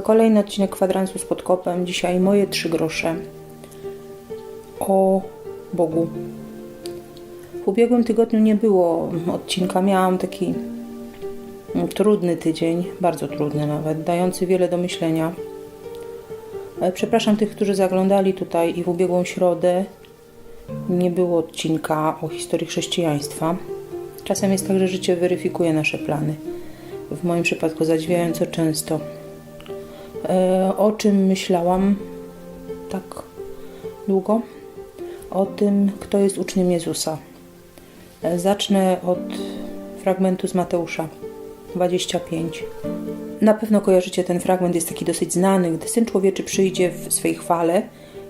Kolejny odcinek kwadransu z podkopem. Dzisiaj moje trzy grosze o Bogu. W ubiegłym tygodniu nie było odcinka. Miałam taki trudny tydzień, bardzo trudny nawet, dający wiele do myślenia. E, Przepraszam tych, którzy zaglądali tutaj i w ubiegłą środę nie było odcinka o historii chrześcijaństwa. Czasem jest tak, że życie weryfikuje nasze plany. W moim przypadku zadziwiająco często. E, o czym myślałam tak długo? O tym, kto jest uczniem Jezusa. E, Zacznę od fragmentu z Mateusza 25. Na pewno kojarzycie ten fragment, jest taki dosyć znany. Gdy Syn Człowieczy przyjdzie w swej chwale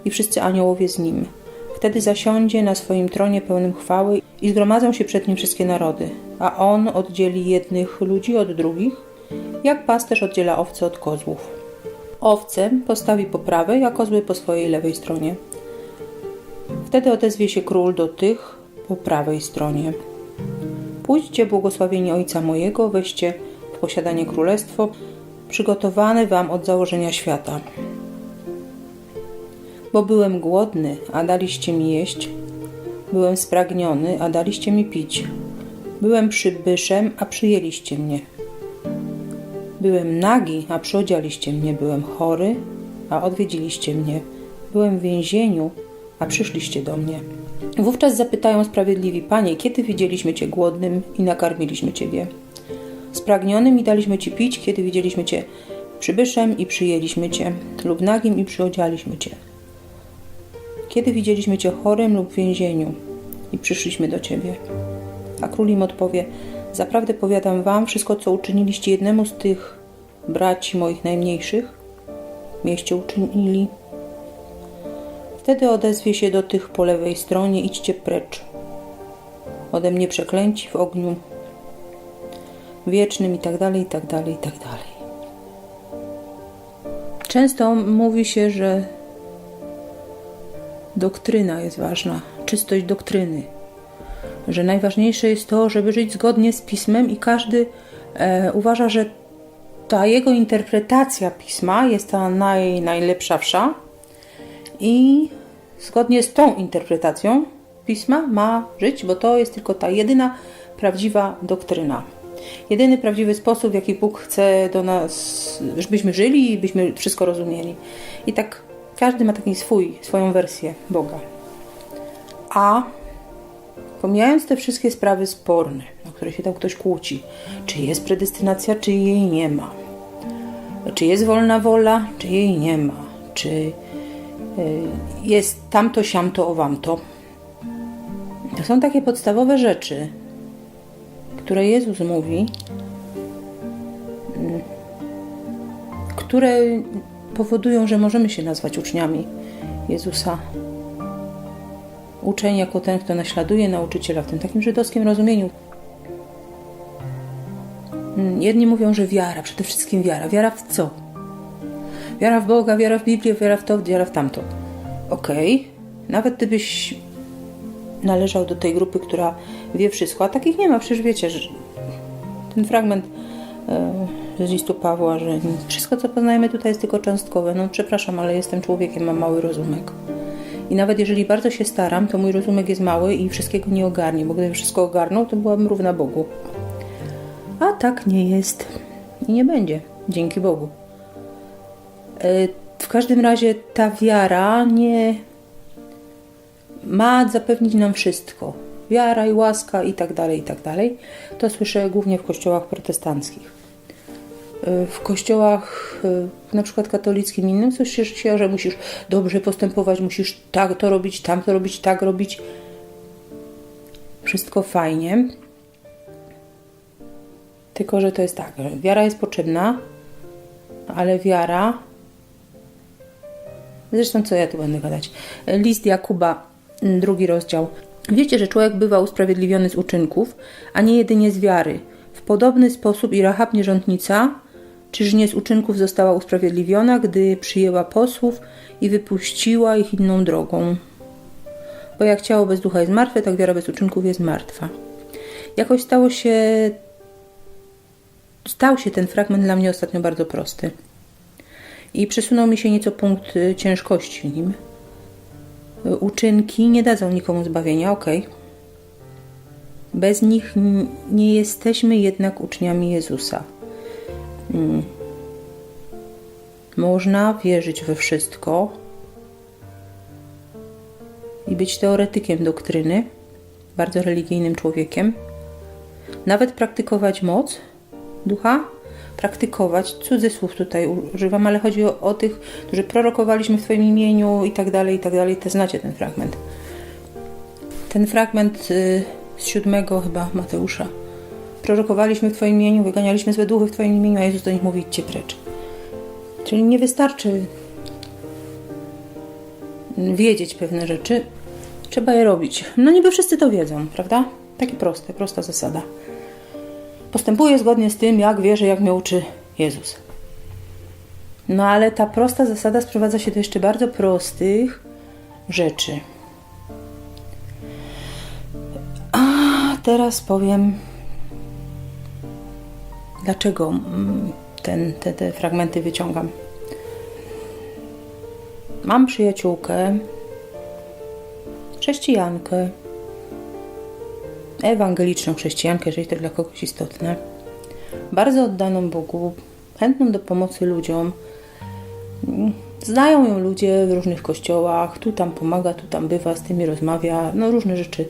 i wszyscy aniołowie z Nim. Wtedy zasiądzie na swoim tronie pełnym chwały i zgromadzą się przed Nim wszystkie narody, a On oddzieli jednych ludzi od drugich, jak pasterz oddziela owce od kozłów. Owce postawi po prawej, a kozły po swojej lewej stronie. Wtedy odezwie się król do tych po prawej stronie. Pójdźcie, błogosławieni Ojca mojego, weźcie w posiadanie królestwo, przygotowane wam od założenia świata. Bo byłem głodny, a daliście mi jeść, byłem spragniony, a daliście mi pić, byłem przybyszem, a przyjęliście mnie. Byłem nagi, a przyodzialiście mnie, byłem chory, a odwiedziliście mnie, byłem w więzieniu, a przyszliście do mnie. Wówczas zapytają sprawiedliwi Panie, kiedy widzieliśmy Cię głodnym i nakarmiliśmy Ciebie? Spragnionym i daliśmy Ci pić, kiedy widzieliśmy Cię przybyszem i przyjęliśmy Cię, lub nagim i przyodzialiśmy Cię. Kiedy widzieliśmy Cię chorym lub w więzieniu i przyszliśmy do Ciebie? A król im odpowie, zaprawdę powiadam Wam, wszystko co uczyniliście jednemu z tych braci moich najmniejszych, mieście uczynili. Wtedy odezwie się do tych po lewej stronie, idźcie precz. Ode mnie przeklęci w ogniu wiecznym i tak dalej, i tak dalej, i tak dalej. Często mówi się, że doktryna jest ważna, czystość doktryny, że najważniejsze jest to, żeby żyć zgodnie z pismem i każdy e, uważa, że ta jego interpretacja pisma jest ta naj, najlepszawsza i zgodnie z tą interpretacją pisma ma żyć, bo to jest tylko ta jedyna prawdziwa doktryna. Jedyny prawdziwy sposób, w jaki Bóg chce do nas, żebyśmy żyli i byśmy wszystko rozumieli. I tak każdy ma taki swój, swoją wersję Boga. A pomijając te wszystkie sprawy sporne, o które się tam ktoś kłóci, czy jest predestynacja, czy jej nie ma, czy jest wolna wola, czy jej nie ma, czy y, jest tamto, siamto, owamto. To są takie podstawowe rzeczy, które Jezus mówi, mm, które powodują, że możemy się nazwać uczniami Jezusa. Uczeń jako ten, kto naśladuje nauczyciela w tym takim żydowskim rozumieniu. Mm, Jedni mówią, że wiara, przede wszystkim wiara. Wiara w co? Wiara w Boga, wiara w Biblię, wiara w to, wiara w tamto. Okej, nawet gdybyś należał do tej grupy, która wie wszystko, a takich nie ma, przecież wiecie, że ten fragment e, z listu Pawła, że wszystko, co poznajemy tutaj jest tylko cząstkowe. No przepraszam, ale jestem człowiekiem, mam mały rozumek. I nawet jeżeli bardzo się staram, to mój rozumek jest mały i wszystkiego nie ogarnie, bo gdybym wszystko ogarnął, to byłabym równa Bogu. A tak nie jest i nie będzie, dzięki Bogu. E, W każdym razie ta wiara nie ma zapewnić nam wszystko. Wiara i łaska i tak dalej, i tak dalej. To słyszę głównie w kościołach protestanckich. Y, W kościołach, y, na przykład katolickim, innym, coś się, że musisz dobrze postępować, musisz tak to robić, tam to robić, tak robić. Wszystko fajnie. Tylko, że to jest tak, wiara jest potrzebna, ale wiara. Zresztą, co ja tu będę gadać? List Jakuba, mm, drugi rozdział. Wiecie, że człowiek bywa usprawiedliwiony z uczynków, a nie jedynie z wiary. W podobny sposób i Rahab nierządnica, czyż nie z uczynków została usprawiedliwiona, gdy przyjęła posłów i wypuściła ich inną drogą? Bo jak ciało bez ducha jest martwe, tak wiara bez uczynków jest martwa. Jakoś stało się stał się ten fragment dla mnie ostatnio bardzo prosty. I przesunął mi się nieco punkt y, ciężkości nim. Y, Uczynki nie dadzą nikomu zbawienia, ok. Bez nich nie jesteśmy jednak uczniami Jezusa. Mm. Można wierzyć we wszystko i być teoretykiem doktryny, bardzo religijnym człowiekiem, nawet praktykować moc ducha, praktykować, cudzysłów tutaj używam, ale chodzi o, o tych, którzy prorokowaliśmy w Twoim imieniu i tak dalej, i tak dalej. Te znacie ten fragment. Ten fragment y, z siódmego chyba Mateusza. Prorokowaliśmy w Twoim imieniu, wyganialiśmy złe duchy w Twoim imieniu, a Jezus do nich mówi, idźcie precz. Czyli nie wystarczy wiedzieć pewne rzeczy, trzeba je robić. No niby wszyscy to wiedzą, prawda? Takie proste, prosta zasada. Postępuję zgodnie z tym, jak wierzę, jak mnie uczy Jezus. No ale ta prosta zasada sprowadza się do jeszcze bardzo prostych rzeczy. A teraz powiem, dlaczego mm, ten, te, te fragmenty wyciągam. Mam przyjaciółkę, chrześcijankę, ewangeliczną chrześcijankę, jeżeli to dla kogoś istotne, bardzo oddaną Bogu, chętną do pomocy ludziom. Znają ją ludzie w różnych kościołach, tu tam pomaga, tu tam bywa, z tymi rozmawia, no różne rzeczy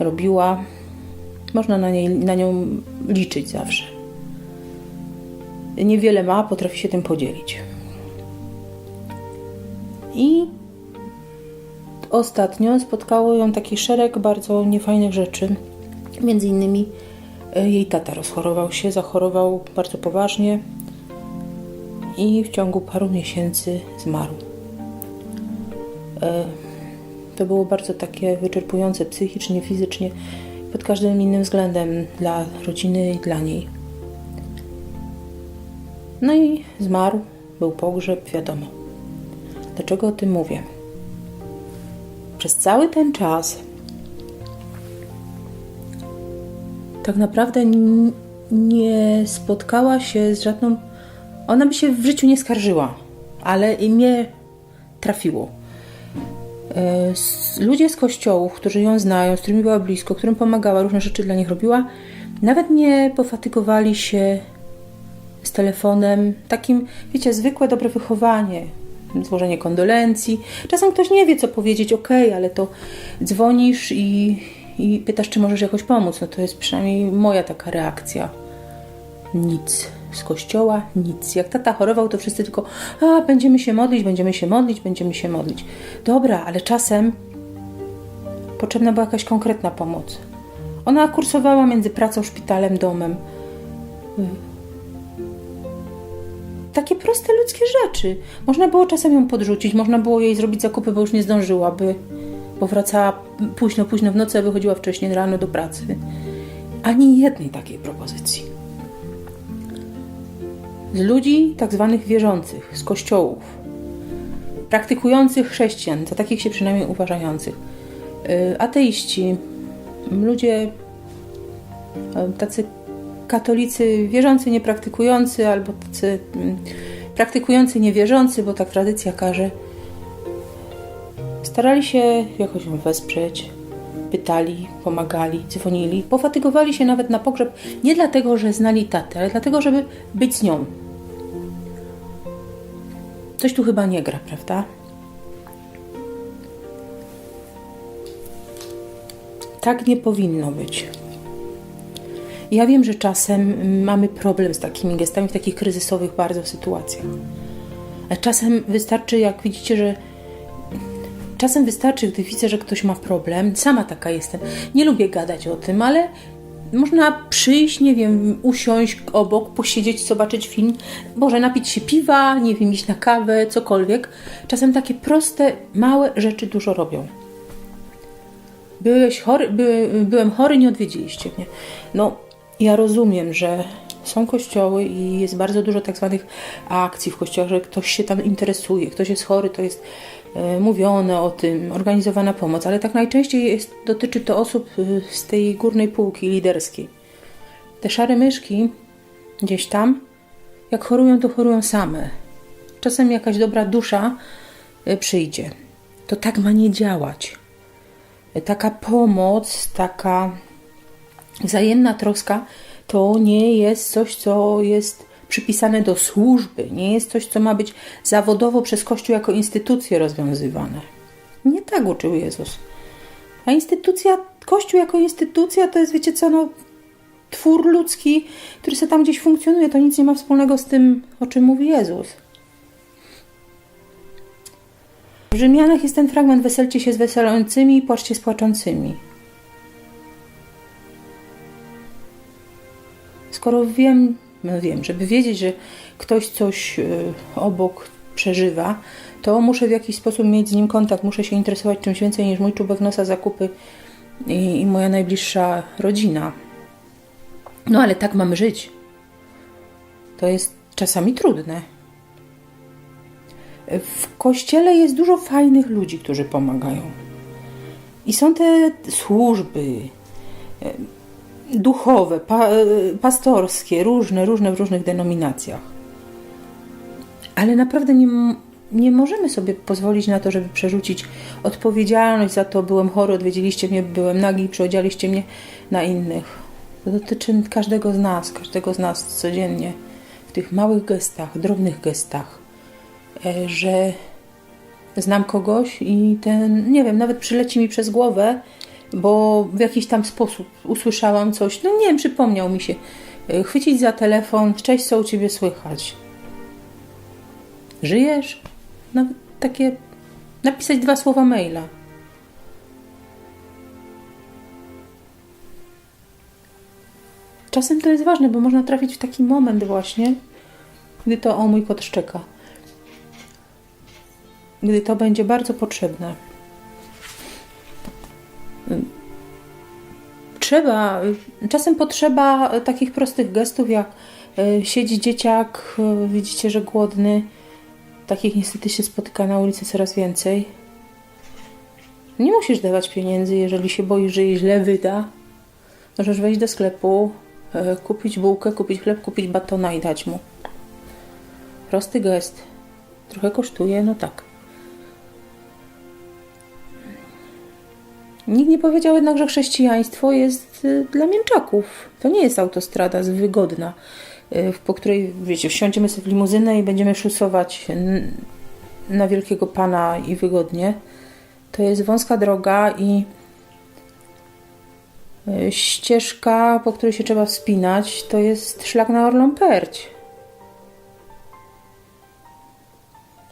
robiła. Można na, niej, na nią liczyć zawsze. Niewiele ma, potrafi się tym podzielić. I ostatnio spotkało ją taki szereg bardzo niefajnych rzeczy. Między innymi e, jej tata rozchorował się, zachorował bardzo poważnie i w ciągu paru miesięcy zmarł. E, To było bardzo takie wyczerpujące psychicznie, fizycznie, pod każdym innym względem dla rodziny i dla niej. No i zmarł, był pogrzeb, wiadomo. Dlaczego o tym mówię? Przez cały ten czas tak naprawdę nie spotkała się z żadną. Ona by się w życiu nie skarżyła, ale i mnie trafiło. E, Ludzie z kościołów, którzy ją znają, z którymi była blisko, którym pomagała, różne rzeczy dla nich robiła, nawet nie pofatygowali się telefonem. Takim, wiecie, zwykłe dobre wychowanie, złożenie kondolencji. Czasem ktoś nie wie, co powiedzieć, okej, ale to dzwonisz i, i pytasz, czy możesz jakoś pomóc. No to jest przynajmniej moja taka reakcja. Nic. Z kościoła nic. Jak tata chorował, to wszyscy tylko, a będziemy się modlić, będziemy się modlić, będziemy się modlić. Dobra, ale czasem potrzebna była jakaś konkretna pomoc. Ona kursowała między pracą, szpitalem, domem. Takie proste ludzkie rzeczy. Można było czasem ją podrzucić, można było jej zrobić zakupy, bo już nie zdążyłaby, bo wracała późno, późno w nocy, a wychodziła wcześniej rano do pracy. Ani jednej takiej propozycji. Z ludzi tak zwanych wierzących, z kościołów, praktykujących chrześcijan, za takich się przynajmniej uważających, yy, ateiści, ludzie yy, tacy katolicy wierzący, niepraktykujący, albo tacy mm, praktykujący, niewierzący, bo tak tradycja każe, starali się jakoś ją wesprzeć, pytali, pomagali, dzwonili, pofatygowali się nawet na pogrzeb nie dlatego, że znali tatę, ale dlatego, żeby być z nią. Coś tu chyba nie gra, prawda? Tak nie powinno być. Ja wiem, że czasem mamy problem z takimi gestami w takich kryzysowych bardzo sytuacjach. Czasem wystarczy, jak widzicie, że czasem wystarczy, gdy widzę, że ktoś ma problem. Sama taka jestem. Nie lubię gadać o tym, ale można przyjść, nie wiem, usiąść obok, posiedzieć, zobaczyć film, może napić się piwa, nie wiem, iść na kawę, cokolwiek. Czasem takie proste, małe rzeczy dużo robią. Byłeś chory, by, byłem chory, nie odwiedziliście mnie. No, ja rozumiem, że są kościoły i jest bardzo dużo tak zwanych akcji w kościołach, że ktoś się tam interesuje, ktoś jest chory, to jest e, mówione o tym, organizowana pomoc, ale tak najczęściej jest, dotyczy to osób e, z tej górnej półki liderskiej. Te szare myszki gdzieś tam, jak chorują, to chorują same. Czasem jakaś dobra dusza e, przyjdzie. To tak ma nie działać. Taka pomoc, taka wzajemna troska to nie jest coś, co jest przypisane do służby, nie jest coś, co ma być zawodowo przez Kościół jako instytucję rozwiązywane. Nie tak uczył Jezus. A instytucja, Kościół jako instytucja to jest, wiecie co, no, twór ludzki, który sobie tam gdzieś funkcjonuje. To nic nie ma wspólnego z tym, o czym mówi Jezus. W Rzymianach jest ten fragment Weselcie się z weselącymi płaczcie z płaczącymi. Skoro wiem, no wiem, żeby wiedzieć, że ktoś coś y, obok przeżywa, to muszę w jakiś sposób mieć z nim kontakt, muszę się interesować czymś więcej niż mój czubek nosa, zakupy i, i moja najbliższa rodzina. No ale tak mamy żyć. To jest czasami trudne. W kościele jest dużo fajnych ludzi, którzy pomagają. I są te służby e, duchowe, pa, e, pastorskie, różne, różne w różnych denominacjach. Ale naprawdę nie, nie możemy sobie pozwolić na to, żeby przerzucić odpowiedzialność za to, byłem chory, odwiedziliście mnie, byłem nagi, przyodzialiście mnie na innych. To dotyczy każdego z nas, każdego z nas codziennie, w tych małych gestach, drobnych gestach, e, że znam kogoś i ten, nie wiem, nawet przyleci mi przez głowę, bo w jakiś tam sposób usłyszałam coś, no nie wiem, przypomniał mi się, e, chwycić za telefon, cześć, co u Ciebie słychać? Żyjesz? Nawet takie, napisać dwa słowa maila. Czasem to jest ważne, bo można trafić w taki moment właśnie, gdy to o mój kot szczeka. Gdy to będzie bardzo potrzebne. Trzeba, czasem potrzeba takich prostych gestów, jak e, siedzi dzieciak, e, widzicie, że głodny. Takich niestety się spotyka na ulicy coraz więcej. Nie musisz dawać pieniędzy, jeżeli się boisz, że je źle wyda. Możesz wejść do sklepu, e, kupić bułkę, kupić chleb, kupić batona i dać mu. Prosty gest. Trochę kosztuje, no tak. Nikt nie powiedział jednak, że chrześcijaństwo jest y, dla mięczaków. To nie jest autostrada z- wygodna, y, po której, wiecie, wsiądziemy sobie w limuzynę i będziemy szusować na wielkiego pana i wygodnie. To jest wąska droga i y, ścieżka, po której się trzeba wspinać, to jest szlak na Orlą Perć.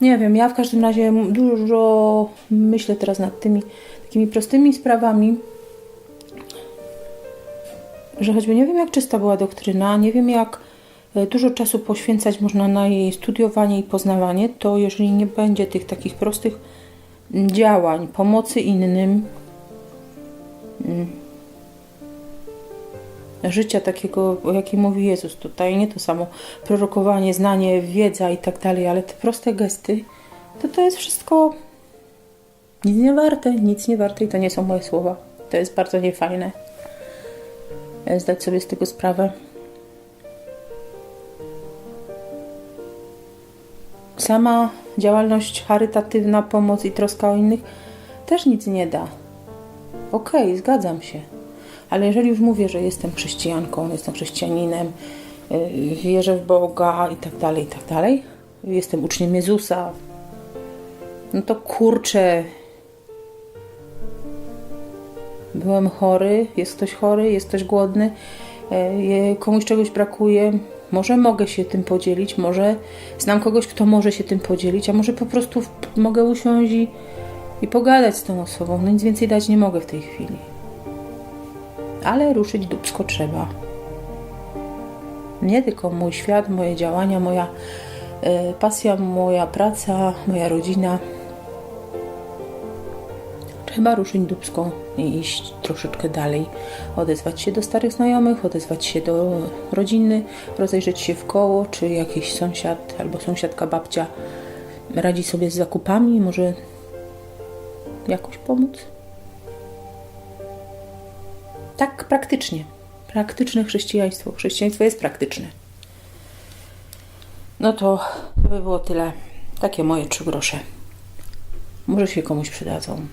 Nie wiem, ja w każdym razie dużo myślę teraz nad tymi takimi prostymi sprawami, że choćby nie wiem, jak czysta była doktryna, nie wiem, jak e, dużo czasu poświęcać można na jej studiowanie i poznawanie, to jeżeli nie będzie tych takich prostych mm, działań, pomocy innym, mm, życia takiego, o jakim mówi Jezus tutaj, nie to samo prorokowanie, znanie, wiedza i tak dalej, ale te proste gesty, to to jest wszystko nic nie warte, nic nie warte i to nie są moje słowa. To jest bardzo niefajne. E, Zdać sobie z tego sprawę. Sama działalność charytatywna, pomoc i troska o innych też nic nie da. Okej, zgadzam się. Ale jeżeli już mówię, że jestem chrześcijanką, jestem chrześcijaninem, yy, wierzę w Boga i tak dalej, i tak dalej, jestem uczniem Jezusa, no to kurczę, byłem chory, jest ktoś chory, jest ktoś głodny, e, je- komuś czegoś brakuje, może mogę się tym podzielić, może znam kogoś, kto może się tym podzielić, a może po prostu mogę usiąść i, i pogadać z tą osobą. No nic więcej dać nie mogę w tej chwili. Ale ruszyć dubsko trzeba. Nie tylko mój świat, moje działania, moja e, pasja, moja praca, moja rodzina. Trzeba ruszyć dubsko i iść troszeczkę dalej. Odezwać się do starych znajomych, odezwać się do rodziny, rozejrzeć się w koło, czy jakiś sąsiad albo sąsiadka babcia radzi sobie z zakupami, może jakoś pomóc. Tak praktycznie. Praktyczne chrześcijaństwo. Chrześcijaństwo jest praktyczne. No to, by było tyle. Takie moje trzy grosze. Może się komuś przydadzą.